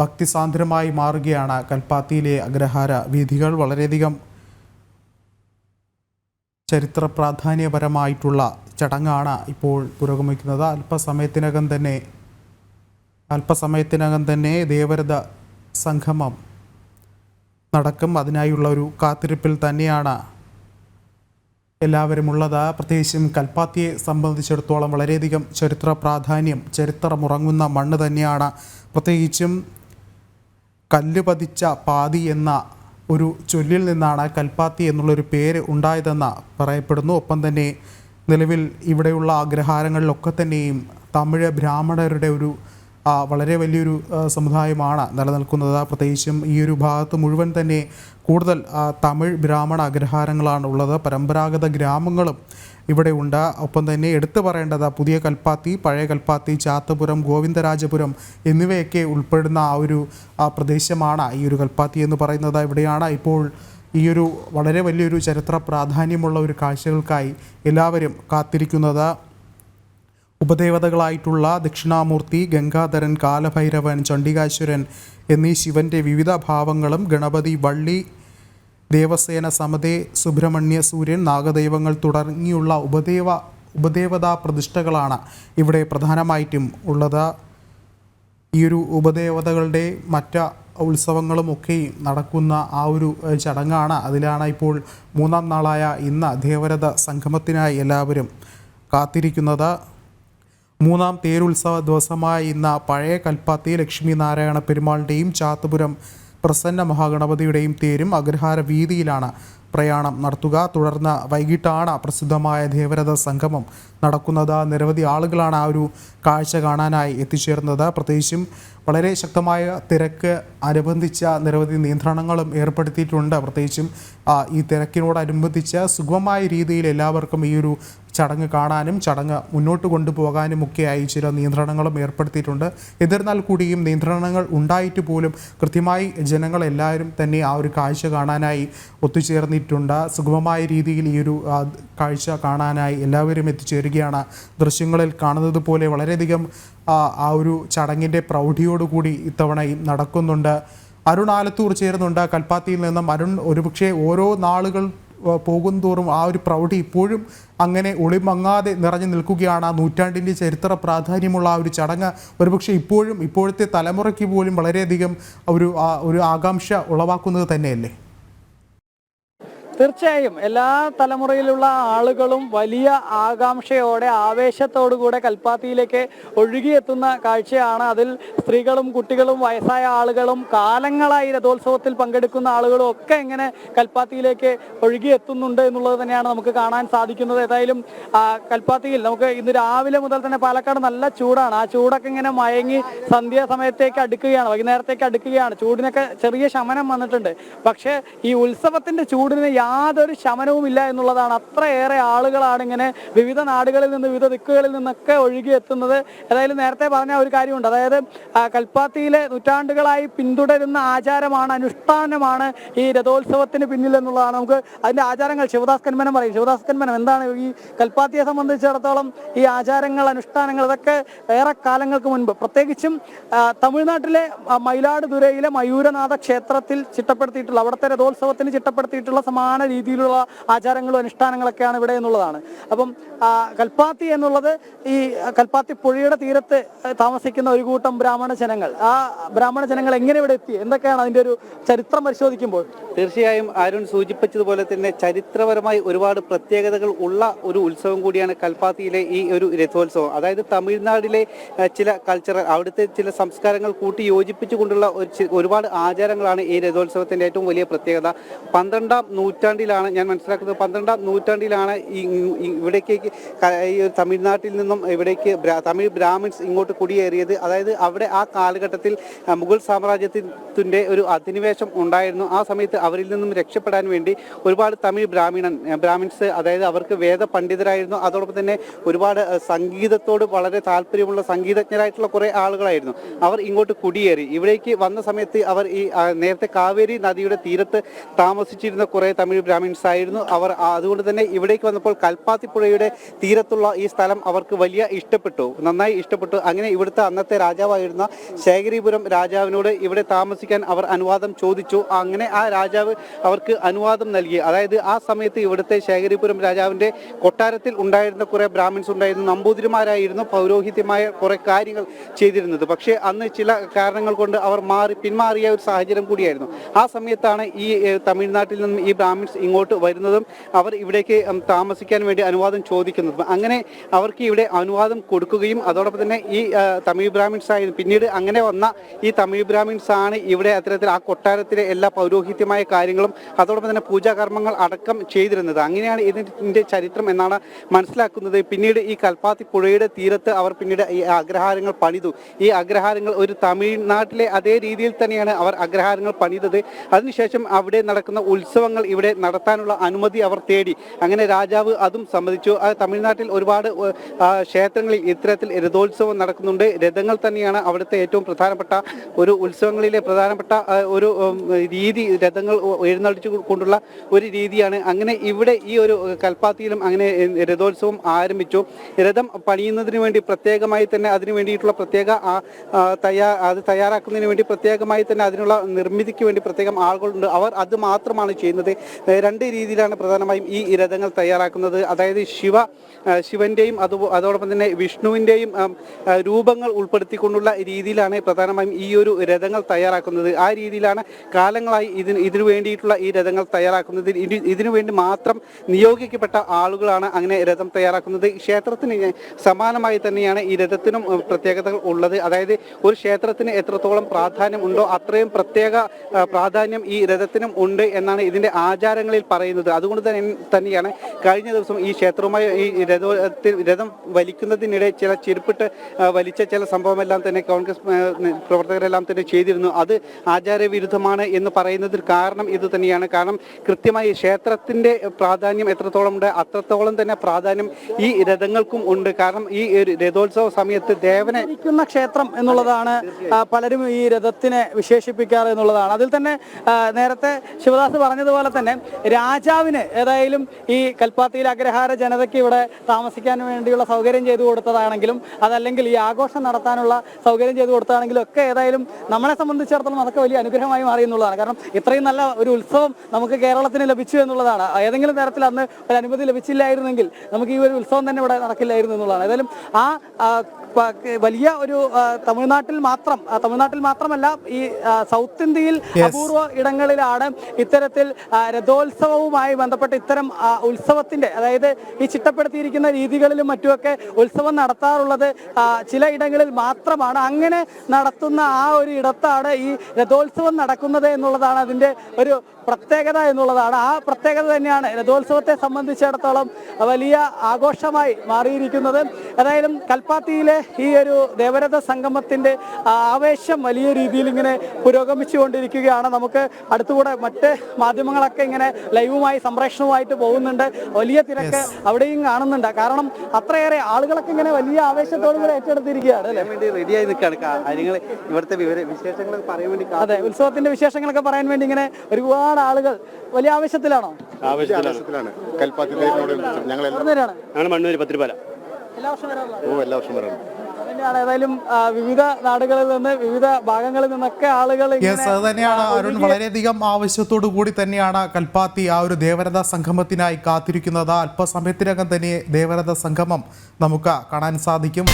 ഭക്തിസാന്ദ്രമായി മാറുകയാണ് കൽപ്പാത്തിയിലെ അഗ്രഹാര വീഥികൾ. വളരെയധികം ചരിത്ര പ്രാധാന്യപരമായിട്ടുള്ള ചടങ്ങാണ് ഇപ്പോൾ പുരോഗമിക്കുന്നത്. അല്പസമയത്തിനകം തന്നെ അല്പസമയത്തിനകം തന്നെ ദേവരഥ സംഗമം നടക്കും. അതിനായുള്ള ഒരു കാത്തിരിപ്പിൽ തന്നെയാണ് എല്ലാവരും ഉള്ളത്. പ്രത്യേകിച്ചും കൽപ്പാത്തിയെ സംബന്ധിച്ചിടത്തോളം വളരെയധികം ചരിത്ര പ്രാധാന്യം ചരിത്രമുറങ്ങുന്ന മണ്ണ് തന്നെയാണ്. പ്രത്യേകിച്ചും കല്ല് പതിച്ച പാതി എന്ന ഒരു ചൊല്ലിൽ നിന്നാണ് കൽപ്പാത്തി എന്നുള്ളൊരു പേര് ഉണ്ടായതെന്ന് പറയപ്പെടുന്നു. ഒപ്പം തന്നെ നിലവിൽ ഇവിടെയുള്ള അഗ്രഹാരങ്ങളിലൊക്കെ തന്നെയും തമിഴ് ബ്രാഹ്മണരുടെ ഒരു വളരെ വലിയൊരു സമുദായമാണ് നിലനിൽക്കുന്നത്. പ്രത്യേകിച്ചും ഈ ഒരു ഭാഗത്ത് മുഴുവൻ തന്നെ കൂടുതൽ തമിഴ് ബ്രാഹ്മണ അഗ്രഹാരങ്ങളാണ് ഉള്ളത് പരമ്പരാഗത ഗ്രാമങ്ങളും ഇവിടെ ഉണ്ട് ഒപ്പം തന്നെ എടുത്തു പറയേണ്ടത് പുതിയ കൽപ്പാത്തി പഴയ കൽപ്പാത്തി ചാത്തപുരം ഗോവിന്ദരാജപുരം എന്നിവയൊക്കെ ഉൾപ്പെടുന്ന ആ ഒരു പ്രദേശമാണ് ഈ ഒരു കൽപ്പാത്തി എന്ന് പറയുന്നത്. ഇവിടെയാണ് ഇപ്പോൾ ഈ ഒരു വളരെ വലിയൊരു ചരിത്ര പ്രാധാന്യമുള്ള ഒരു കാഴ്ചകൾക്കായി എല്ലാവരും കാത്തിരിക്കുന്നത്. ഉപദേവതകളായിട്ടുള്ള ദക്ഷിണാമൂർത്തി ഗംഗാധരൻ കാലഭൈരവൻ ചണ്ഡികാശ്വരൻ എന്നീ ശിവന്റെ വിവിധ ഭാവങ്ങളും ഗണപതി വള്ളി ദേവസേന സമതേ സുബ്രഹ്മണ്യ സൂര്യൻ നാഗദൈവങ്ങൾ തുടങ്ങിയുള്ള ഉപദേവ ഉപദേവതാ പ്രതിഷ്ഠകളാണ് ഇവിടെ പ്രധാനമായിട്ടും ഉള്ളത്. ഈ ഒരു ഉപദേവതകളുടെ മറ്റ് ഉത്സവങ്ങളും ഒക്കെ നടക്കുന്ന ആ ഒരു ചടങ്ങാണ്. അതിലാണ് ഇപ്പോൾ മൂന്നാം നാളായ ഇന്ന് ദേവരഥ സംഗമത്തിനായി എല്ലാവരും കാത്തിരിക്കുന്നത്. മൂന്നാം തേരുത്സവ ദിവസമായ ഇന്ന് പഴയ കൽപ്പാത്തി ലക്ഷ്മി നാരായണ പെരുമാളിന്റെയും ചാത്തുപുരം പ്രസന്ന മഹാഗണപതിയുടെയും തേരും അഗ്രഹാര വീതിയിലാണ് പ്രയാണം നടത്തുക. തുടർന്ന് വൈകിട്ടാണ് പ്രസിദ്ധമായ ദേവരഥ സംഗമം നടക്കുന്നത്. നിരവധി ആളുകളാണ് ആ ഒരു കാഴ്ച കാണാനായി എത്തിച്ചേർന്നത്. പ്രത്യേകിച്ചും വളരെ ശക്തമായ തിരക്ക് അനുബന്ധിച്ച നിരവധി നിയന്ത്രണങ്ങളും ഏർപ്പെടുത്തിയിട്ടുണ്ട്. പ്രത്യേകിച്ചും ഈ തിരക്കിനോടനുബന്ധിച്ച് സുഗമമായ രീതിയിൽ എല്ലാവർക്കും ഈ ഒരു ചടങ്ങ് കാണാനും ചടങ്ങ് മുന്നോട്ട് കൊണ്ടുപോകാനും ഒക്കെയായി ചില നിയന്ത്രണങ്ങളും ഏർപ്പെടുത്തിയിട്ടുണ്ട്. എന്നിരുന്നാൽ കൂടിയും നിയന്ത്രണങ്ങൾ ഉണ്ടായിട്ട് പോലും കൃത്യമായി ജനങ്ങളെല്ലാവരും തന്നെ ആ ഒരു കാഴ്ച കാണാനായി ഒത്തുചേർന്നിട്ടുണ്ട്. സുഗമമായ രീതിയിൽ ഈ ഒരു കാഴ്ച കാണാനായി എല്ലാവരും എത്തിച്ചേരുകയാണ്. ദൃശ്യങ്ങളിൽ കാണുന്നത് പോലെ വളരെയധികം ആ, ഒരു ചടങ്ങിന്റെ പ്രൗഢിയോടുകൂടി ഇത്തവണയും നടക്കുന്നുണ്ട്. അരുൺ ആലത്തൂർ ചേരുന്നുണ്ട്. കൽപ്പാത്തിയിൽ നിന്നും അരുൺ ഒരുപക്ഷെ ഓരോ നാളുകൾ പോകും തോറും ആ ഒരു പ്രൗഢി ഇപ്പോഴും അങ്ങനെ ഒളിമങ്ങാതെ നിറഞ്ഞു നിൽക്കുകയാണ്. ആ നൂറ്റാണ്ടിന്റെ ചരിത്ര പ്രാധാന്യമുള്ള ആ ഒരു ചടങ്ങ് ഒരുപക്ഷെ ഇപ്പോഴും ഇപ്പോഴത്തെ തലമുറയ്ക്ക് പോലും വളരെയധികം ഒരു ഒരു ആകാംക്ഷ ഉളവാക്കുന്നത് തന്നെയല്ലേ? തീർച്ചയായും എല്ലാ തലമുറയിലുള്ള ആളുകളും വലിയ ആകാംക്ഷയോടെ ആവേശത്തോടു കൂടെ കൽപ്പാത്തിയിലേക്ക് ഒഴുകിയെത്തുന്ന കാഴ്ചയാണ് അതിൽ സ്ത്രീകളും കുട്ടികളും വയസ്സായ ആളുകളും കാലങ്ങളായി രഥോത്സവത്തിൽ പങ്കെടുക്കുന്ന ആളുകളും ഒക്കെ എങ്ങനെ കൽപ്പാത്തിയിലേക്ക് ഒഴുകിയെത്തുന്നുണ്ട് എന്നുള്ളത് തന്നെയാണ് നമുക്ക് കാണാൻ സാധിക്കുന്നത്. ഏതായാലും കൽപ്പാത്തിയിൽ നമുക്ക് ഇന്ന് രാവിലെ മുതൽ തന്നെ പാലക്കാട് നല്ല ചൂടാണ്. ആ ചൂടൊക്കെ ഇങ്ങനെ മയങ്ങി സന്ധ്യാസമയത്തേക്ക് അടുക്കുകയാണ് വൈകുന്നേരത്തേക്ക് അടുക്കുകയാണ്. ചൂടിനൊക്കെ ചെറിയ ശമനം വന്നിട്ടുണ്ട്. പക്ഷേ ഈ ഉത്സവത്തിന്റെ ചൂടിന് യാതൊരു ശമനവും ഇല്ല എന്നുള്ളതാണ്. അത്രയേറെ ആളുകളാണ് ഇങ്ങനെ വിവിധ നാടുകളിൽ നിന്ന് വിവിധ ദിക്കുകളിൽ നിന്നൊക്കെ ഒഴുകിയെത്തുന്നത്. ഏതായാലും നേരത്തെ പറഞ്ഞ ഒരു കാര്യമുണ്ട്. അതായത് കൽപ്പാത്തിയിലെ നൂറ്റാണ്ടുകളായി പിന്തുടരുന്ന ആചാരമാണ് അനുഷ്ഠാനമാണ് ഈ രഥോത്സവത്തിന് പിന്നിൽ എന്നുള്ളതാണ്. നമുക്ക് അതിന്റെ ആചാരങ്ങൾ ശിവദാസ് കന്മനം പറയും. ശിവദാസ് കന്മനം എന്താണ് ഈ കൽപ്പാത്തിയെ സംബന്ധിച്ചിടത്തോളം ഈ ആചാരങ്ങൾ അനുഷ്ഠാനങ്ങൾ ഇതൊക്കെ ഏറെ കാലങ്ങൾക്ക് മുൻപ്. പ്രത്യേകിച്ചും തമിഴ്നാട്ടിലെ മയിലാടുതുരയിലെ മയൂരനാഥ ക്ഷേത്രത്തിൽ ചിട്ടപ്പെടുത്തിയിട്ടുള്ള അവിടുത്തെ രഥോത്സവത്തിന് ചിട്ടപ്പെടുത്തിയിട്ടുള്ള സമാന രീതിയിലുള്ള ആചാരങ്ങളും അനുഷ്ഠാനങ്ങളൊക്കെയാണ് ഇവിടെ എന്നുള്ളതാണ്. അപ്പം കൽപ്പാത്തി എന്നുള്ളത് ഈ കൽപ്പാത്തി പുഴയുടെ തീരത്ത് താമസിക്കുന്ന ഒരു കൂട്ടം ബ്രാഹ്മണ ജനങ്ങൾ. ആ ബ്രാഹ്മണ ജനങ്ങൾ എങ്ങനെ ഇവിടെ എത്തി? എന്തൊക്കെയാണ് അതിന്റെ ഒരു ചരിത്രം പരിശോധിക്കുമ്പോൾ? തീർച്ചയായും അരുൺ സൂചിപ്പിച്ചതുപോലെ തന്നെ ചരിത്രപരമായി ഒരുപാട് പ്രത്യേകതകൾ ഉള്ള ഒരു ഉത്സവം കൂടിയാണ് കൽപ്പാത്തിയിലെ ഈ ഒരു രഥോത്സവം. അതായത് തമിഴ്നാടിലെ ചില കൾച്ചറൽ അവിടുത്തെ ചില സംസ്കാരങ്ങൾ കൂട്ടി യോജിപ്പിച്ചുകൊണ്ടുള്ള ഒരു ഒരുപാട് ആചാരങ്ങളാണ് ഈ രഥോത്സവത്തിന്റെ ഏറ്റവും വലിയ പ്രത്യേകത. പന്ത്രണ്ടാം നൂറ്റാണ്ടിലാണ് ഞാൻ മനസ്സിലാക്കുന്നത് പന്ത്രണ്ടാം നൂറ്റാണ്ടിലാണ് ഈ ഇവിടേക്ക് ഈ തമിഴ്നാട്ടിൽ നിന്നും ഇവിടേക്ക് തമിഴ് ബ്രാഹ്മിൻസ് ഇങ്ങോട്ട് കുടിയേറിയത്. അതായത് അവിടെ ആ കാലഘട്ടത്തിൽ മുഗൾ സാമ്രാജ്യത്തിന്റെ ഒരു അധിനിവേശം ഉണ്ടായിരുന്നു. ആ സമയത്ത് അവരിൽ നിന്നും രക്ഷപ്പെടാൻ വേണ്ടി ഒരുപാട് തമിഴ് ബ്രാഹ്മണൻ ബ്രാഹ്മിൻസ് അതായത് അവർക്ക് വേദ പണ്ഡിതരായിരുന്നു അതോടൊപ്പം തന്നെ ഒരുപാട് സംഗീതത്തോട് വളരെ താല്പര്യമുള്ള സംഗീതജ്ഞരായിട്ടുള്ള കുറേ ആളുകളായിരുന്നു. അവർ ഇങ്ങോട്ട് കുടിയേറി. ഇവിടേക്ക് വന്ന സമയത്ത് അവർ ഈ നേരത്തെ കാവേരി നദിയുടെ തീരത്ത് താമസിച്ചിരുന്ന കുറേ തമിഴ് തമിഴ് ബ്രാഹ്മിൻസ് ആയിരുന്നു അവർ അതുകൊണ്ട് തന്നെ ഇവിടേക്ക് വന്നപ്പോൾ കൽപ്പാത്തിപ്പുഴയുടെ തീരത്തുള്ള ഈ സ്ഥലം അവർക്ക് വലിയ ഇഷ്ടപ്പെട്ടു. നന്നായി ഇഷ്ടപ്പെട്ടു. അങ്ങനെ ഇവിടുത്തെ അന്നത്തെ രാജാവായിരുന്ന ശേഖരീപുരം രാജാവിനോട് ഇവിടെ താമസിക്കാൻ അവർ അനുവാദം ചോദിച്ചു. അങ്ങനെ ആ രാജാവ് അവർക്ക് അനുവാദം നൽകി. അതായത് ആ സമയത്ത് ഇവിടുത്തെ ശേഖരീപുരം രാജാവിന്റെ കൊട്ടാരത്തിൽ ഉണ്ടായിരുന്ന കുറേ ബ്രാഹ്മിൻസ് ഉണ്ടായിരുന്നു നമ്പൂതിരിമാരായിരുന്നു പൗരോഹിത്യമായ കുറേ കാര്യങ്ങൾ ചെയ്തിരുന്നത്. പക്ഷേ അന്ന് ചില കാരണങ്ങൾ കൊണ്ട് അവർ മാറി പിന്മാറിയ ഒരു സാഹചര്യം കൂടിയായിരുന്നു. ആ സമയത്താണ് ഈ തമിഴ്നാട്ടിൽ നിന്നും ഈ ബ്രാഹ്മിൻസ് ഇങ്ങോട്ട് വരുന്നതും അവർ ഇവിടേക്ക് താമസിക്കാൻ വേണ്ടി അനുവാദം ചോദിക്കുന്നതും. അങ്ങനെ അവർക്ക് ഇവിടെ അനുവാദം കൊടുക്കുകയും അതോടൊപ്പം തന്നെ ഈ തമിഴ് ബ്രാഹ്മിൻസ് ആയിരുന്നു പിന്നീട് അങ്ങനെ വന്ന ഈ തമിഴ് ബ്രാഹ്മിൻസ് ആണ് ഇവിടെ അത്തരത്തിൽ ആ കൊട്ടാരത്തിലെ എല്ലാ പൗരോഹിത്യമായ കാര്യങ്ങളും അതോടൊപ്പം തന്നെ പൂജാകർമ്മങ്ങൾ അടക്കം ചെയ്തിരുന്നത്. അങ്ങനെയാണ് ഇതിന്റെ ചരിത്രം എന്നാണ് മനസ്സിലാക്കുന്നത്. പിന്നീട് ഈ കൽപ്പാത്തി പുഴയുടെ തീരത്ത് അവർ പിന്നീട് ഈ അഗ്രഹാരങ്ങൾ പണിതു. ഈ അഗ്രഹാരങ്ങൾ ഒരു തമിഴ്നാട്ടിലെ അതേ രീതിയിൽ തന്നെയാണ് അവർ അഗ്രഹാരങ്ങൾ പണിതത്. അതിനുശേഷം അവിടെ നടക്കുന്ന ഉത്സവങ്ങൾ ഇവിടെ നടത്താനുള്ള അനുമതി അവർ തേടി. അങ്ങനെ രാജാവ് അതും സമ്മതിച്ചു. തമിഴ്നാട്ടിൽ ഒരുപാട് ക്ഷേത്രങ്ങളിൽ ഇത്തരത്തിൽ രഥോത്സവം നടക്കുന്നുണ്ട്. രഥങ്ങൾ തന്നെയാണ് അവിടുത്തെ ഏറ്റവും പ്രധാനപ്പെട്ട ഒരു ഉത്സവങ്ങളിലെ പ്രധാനപ്പെട്ട ഒരു രീതി രഥങ്ങൾ എഴുന്നള്ളിച്ചു കൊണ്ടുള്ള ഒരു രീതിയാണ്. അങ്ങനെ ഇവിടെ ഈ ഒരു കൽപ്പാത്തിയിലും അങ്ങനെ രഥോത്സവം ആരംഭിച്ചു. രഥം പണിയുന്നതിന് വേണ്ടി പ്രത്യേകമായി തന്നെ അതിന് വേണ്ടിയിട്ടുള്ള പ്രത്യേക തയ്യാ അത് തയ്യാറാക്കുന്നതിന് വേണ്ടി പ്രത്യേകമായി തന്നെ അതിനുള്ള നിർമ്മിതിക്ക് വേണ്ടി പ്രത്യേകം ആളുകളുണ്ട്. അവർ അത് മാത്രമാണ് ചെയ്യുന്നത്. രണ്ട് രീതിയിലാണ് പ്രധാനമായും ഈ രഥങ്ങൾ തയ്യാറാക്കുന്നത്. അതായത് ശിവ ശിവന്റെയും അത് അതോടൊപ്പം തന്നെ വിഷ്ണുവിന്റെയും രൂപങ്ങൾ ഉൾപ്പെടുത്തിക്കൊണ്ടുള്ള രീതിയിലാണ് പ്രധാനമായും ഈ ഒരു രഥങ്ങൾ തയ്യാറാക്കുന്നത്. ആ രീതിയിലാണ് കാലങ്ങളായി ഇതിന് ഇതിനു വേണ്ടിയിട്ടുള്ള ഈ രഥങ്ങൾ തയ്യാറാക്കുന്നത്. ഇതിനു വേണ്ടി മാത്രം നിയോഗിക്കപ്പെട്ട ആളുകളാണ് അങ്ങനെ രഥം തയ്യാറാക്കുന്നത്. ക്ഷേത്രത്തിന് സമാനമായി തന്നെയാണ് ഈ രഥത്തിനും പ്രത്യേകതകൾ ഉള്ളത്. അതായത് ഒരു ക്ഷേത്രത്തിന് എത്രത്തോളം പ്രാധാന്യം ഉണ്ടോ അത്രയും പ്രത്യേക പ്രാധാന്യം ഈ രഥത്തിനും ഉണ്ട് എന്നാണ് ഇതിന്റെ ആചാരങ്ങളിൽ പറയുന്നത്. അതുകൊണ്ട് തന്നെ തന്നെയാണ് കഴിഞ്ഞ ദിവസം ഈ ക്ഷേത്രവുമായി ഈ രഥത്തിൽ രഥം വലിക്കുന്നതിനിടെ ചില ചെരുപ്പിട്ട് വലിച്ച ചില സംഭവമെല്ലാം തന്നെ കോൺഗ്രസ് പ്രവർത്തകരെല്ലാം തന്നെ ചെയ്തിരുന്നു. അത് ആചാരവിരുദ്ധമാണ് എന്ന് പറയുന്നതിന് കാരണം ഇത് തന്നെയാണ്. കാരണം കൃത്യമായി ക്ഷേത്രത്തിന്റെ പ്രാധാന്യം എത്രത്തോളം ഉണ്ട് അത്രത്തോളം തന്നെ പ്രാധാന്യം ഈ രഥങ്ങൾക്കും ഉണ്ട്. കാരണം ഈ രഥോത്സവ സമയത്ത് ദേവനെ ക്ഷേത്രം എന്നുള്ളതാണ് പലരും ഈ രഥത്തിനെ വിശേഷിപ്പിക്കാറ് എന്നുള്ളതാണ്. അതിൽ തന്നെ നേരത്തെ ശിവദാസ് പറഞ്ഞതുപോലെ തന്നെ രാജാവിന് ഏതായാലും ഈ കൽപ്പാത്തിയിൽ അഗ്രഹാര ജനതയ്ക്ക് ഇവിടെ താമസിക്കാൻ വേണ്ടിയുള്ള സൗകര്യം ചെയ്തു കൊടുത്തതാണെങ്കിലും അതല്ലെങ്കിൽ ഈ ആഘോഷം നടത്താനുള്ള സൗകര്യം ചെയ്തു കൊടുത്തതാണെങ്കിലും ഒക്കെ ഏതായാലും നമ്മളെ സംബന്ധിച്ചിടത്തോളം അതൊക്കെ വലിയ അനുഗ്രഹമായി മാറി എന്നുള്ളതാണ്. കാരണം ഇത്രയും നല്ല ഒരു ഉത്സവം നമുക്ക് കേരളത്തിന് ലഭിച്ചു എന്നുള്ളതാണ്. ഏതെങ്കിലും തരത്തിൽ അന്ന് ഒരു അനുമതി ലഭിച്ചില്ലായിരുന്നെങ്കിൽ നമുക്ക് ഈ ഒരു ഉത്സവം തന്നെ ഇവിടെ നടക്കില്ലായിരുന്നു എന്നുള്ളതാണ്. ഏതായാലും ആ വലിയ ഒരു തമിഴ്നാട്ടിൽ മാത്രം തമിഴ്നാട്ടിൽ മാത്രമല്ല ഈ സൗത്ത് ഇന്ത്യയിൽ അപൂർവ ഇടങ്ങളിലാണ് ഇത്തരത്തിൽ രഥോത്സവവുമായി ബന്ധപ്പെട്ട് ഇത്തരം ഉത്സവത്തിന്റെ അതായത് ഈ ചിട്ടപ്പെടുത്തിയിരിക്കുന്ന രീതികളിലും മറ്റുമൊക്കെ ഉത്സവം നടത്താറുള്ളത് ചില ഇടങ്ങളിൽ മാത്രമാണ്. അങ്ങനെ നടത്തുന്ന ആ ഒരു ഇടത്താണ് ഈ രഥോത്സവം നടക്കുന്നത് എന്നുള്ളതാണ് അതിന്റെ ഒരു പ്രത്യേകത എന്നുള്ളതാണ്. ആ പ്രത്യേകത തന്നെയാണ് രഥോത്സവത്തെ സംബന്ധിച്ചിടത്തോളം വലിയ ആഘോഷമായി മാറിയിരിക്കുന്നത്. ഏതായാലും കൽപ്പാത്തിയിലെ ഈ ഒരു ദേവരഥ സംഗമത്തിന്റെ ആവേശം വലിയ രീതിയിൽ ഇങ്ങനെ പുരോഗമിച്ചുകൊണ്ടിരിക്കുകയാണ്. നമുക്ക് അടുത്തുകൂടെ മറ്റ് മാധ്യമങ്ങളൊക്കെ ഇങ്ങനെ ലൈവുമായി സംപ്രേഷണവുമായിട്ട് പോകുന്നുണ്ട്. വലിയ തിരക്ക് അവിടെയും കാണുന്നുണ്ട്. കാരണം അത്രയേറെ ആളുകളൊക്കെ ഇങ്ങനെ വലിയ ആവേശത്തോടു കൂടെ ഏറ്റെടുത്തിരിക്കുകയാണ് റെഡിയായി നിൽക്കുകയാണ്. കാര്യങ്ങൾ ഇവിടുത്തെ വിശേഷങ്ങൾ പറയാൻ വേണ്ടി അതെ ഉത്സവത്തിന്റെ വിശേഷങ്ങളൊക്കെ പറയാൻ വേണ്ടി ഇങ്ങനെ ഒരുപാട് ആളുകൾ. വലിയ ആവശ്യത്തിലാണോ ആവശ്യത്തിലാണ് കൽപ്പാത്തി ദേവിനോട് ഞങ്ങൾ ഞങ്ങൾ മണ്ണൂര് പത്തിരിപ്പാല. എല്ലാ വർഷം വരാറുള്ളത് ഓ എല്ലാ വർഷവും വരണം അതന്നെയാണ് ഏതായാലും വിവിധ നാടുകളിൽ നിന്ന് വിവിധ ഭാഗങ്ങളിൽ നിന്നൊക്കെ ആളുകൾ യെസ് അത് തന്നെയാണ്. അരുൺ വളരെയധികം ആവശ്യത്തോടു കൂടി തന്നെയാണ് കൽപ്പാത്തി ആ ഒരു ദേവരഥ സംഗമത്തിനായി കാത്തിരിക്കുന്നത്. അല്പസമയത്തിനകം തന്നെ ദേവരഥ സംഗമം നമുക്ക് കാണാൻ സാധിക്കും.